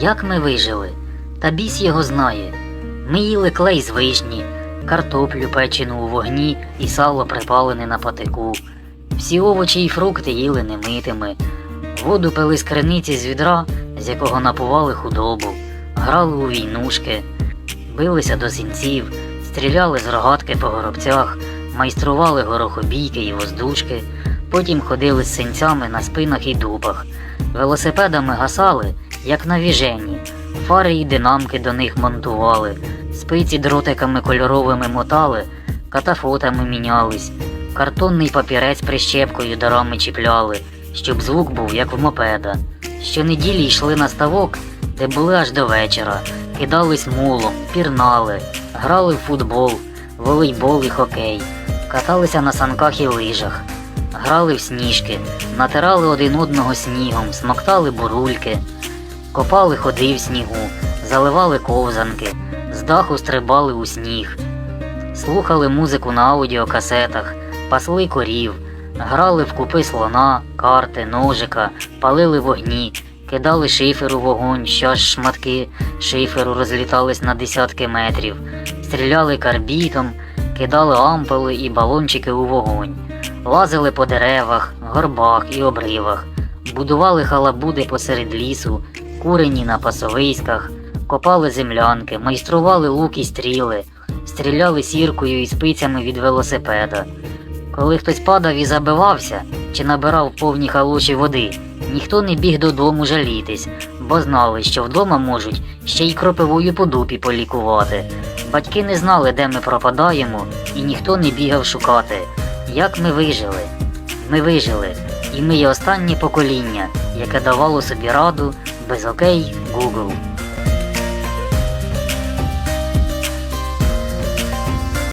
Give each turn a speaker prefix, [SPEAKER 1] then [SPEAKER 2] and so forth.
[SPEAKER 1] Як ми вижили? Та біс його знає. Ми їли клей з вишні, картоплю печену у вогні і сало припалене на патику. Всі овочі і фрукти їли немитими. Воду пили з криниці з відра, з якого напували худобу, грали у війнушки, билися до сінців, стріляли з рогатки по горобцях, майстрували горохобійки і воздушки, потім ходили з синцями на спинах і дубах, велосипедами гасали, як на віжені, фари і динамки до них монтували, спиці дротиками кольоровими мотали, катафотами мінялись, картонний папірець прищепкою дарами чіпляли, щоб звук був як в мопеда. Щонеділі йшли на ставок, де були аж до вечора, кидались мулом, пірнали, грали в футбол, волейбол і хокей, каталися на санках і лижах, грали в сніжки, натирали один одного снігом, смоктали бурульки, копали ходи в снігу, заливали ковзанки, з даху стрибали у сніг, слухали музику на аудіокасетах, пасли корів, грали в купи слона, карти, ножика, палили вогні, кидали шифер у вогонь, що аж шматки шиферу розлітались на десятки метрів, стріляли карбітом, кидали ампули і балончики у вогонь, лазили по деревах, горбах і обривах, будували халабуди посеред лісу, курені на пасовиськах, копали землянки, майстрували лук і стріли, стріляли сіркою і спицями від велосипеда. Коли хтось падав і забивався чи набирав повні халуші води, ніхто не біг додому жалітись, бо знали, що вдома можуть ще й кропивою по дупі полікувати. Батьки не знали, де ми пропадаємо, і ніхто не бігав шукати. Як ми вижили? Ми вижили, і ми є останнє покоління, яке давало собі раду без окей Google.